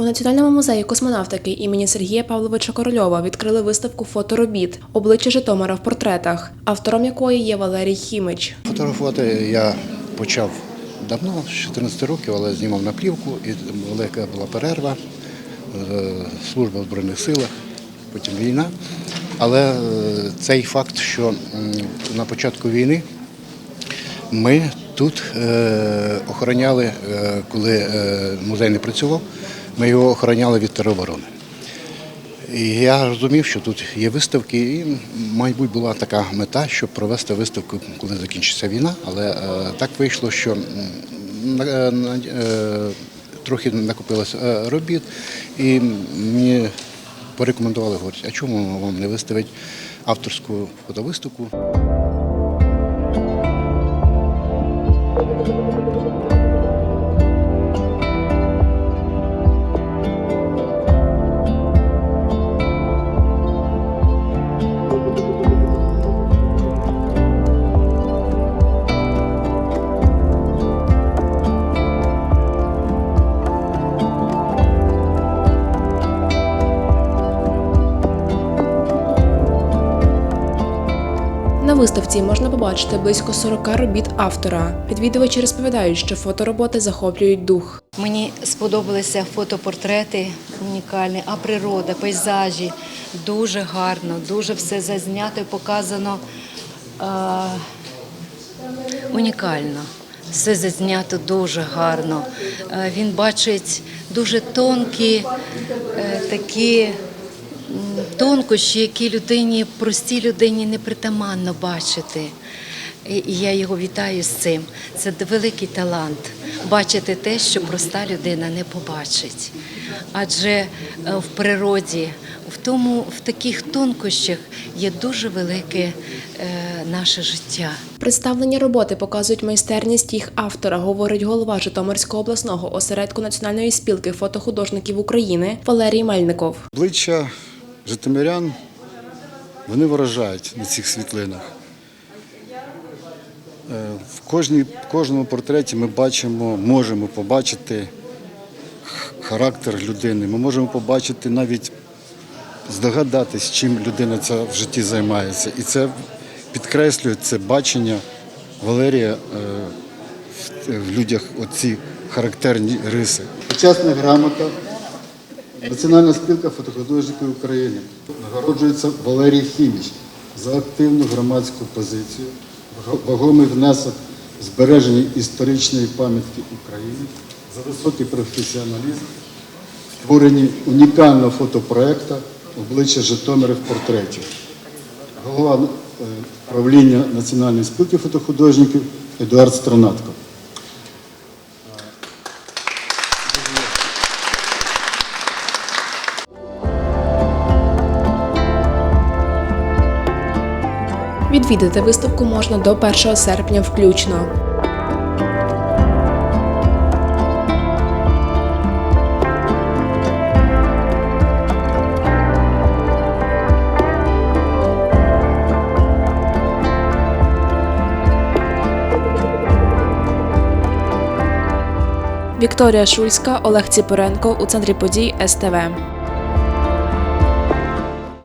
У Національному музеї космонавтики імені Сергія Павловича Корольова відкрили виставку фоторобіт Обличчя Житомира в портретах, автором якої є Валерій Хімич. Фотографувати я почав давно, з 14 років, але знімав на плівку, і велика була перерва, е, служба в Збройних силах, потім війна. Але е, цей факт, що на початку війни ми тут е, охороняли, коли музей не працював, ми його охороняли від тероборони. Я розумів, що тут є виставки, і, мабуть, була така мета, щоб провести виставку, коли закінчиться війна. Але е, так вийшло, що на- е, трохи накопилось е, робіт, і мені порекомендували, говорять, а чому вам не виставити авторську фотовиставку? Виставці можна побачити близько 40 робіт автора. Відвідувачі розповідають, що фотороботи захоплюють дух. Мені сподобалися фотопортрети унікальні, а природа, пейзажі дуже гарно, дуже все зазнято і показано е, унікально. Все зазнято дуже гарно. Е, він бачить дуже тонкі е, такі тонкощі, які людині, простій людині непритаманно бачити. І я його вітаю з цим. Це великий талант бачити те, що проста людина не побачить. Адже е, в природі, в тому, в таких тонкощах є дуже велике е, наше життя. Представлені роботи показують майстерність їх автора, говорить голова Житомирського обласного осередку Національної спілки фотохудожників України Валерій Мельников. Обличчя житомирян вони вражають на цих світлинах. Е, В кожному портреті ми бачимо, можемо побачити характер людини. Ми можемо побачити навіть здогадатись, чим людина ця в житті займається. І це підкреслює це бачення Валерія е, в- в людях оці характерні риси. Почесна грамота Національна спілка фотохудожників України нагороджується Валерій Хіміч за активну громадську позицію, вагомий внесок збереження історичної пам'ятки України, за високий професіоналізм, створенні унікального фотопроекту обличчя Житомира в портреті. Голова е, правління Національної спілки фотохудожників Едуард Странатко. Відвідати виставку можна до 1 серпня включно. Вікторія Шульська, Олег Ціпоренко у центрі подій СТВ.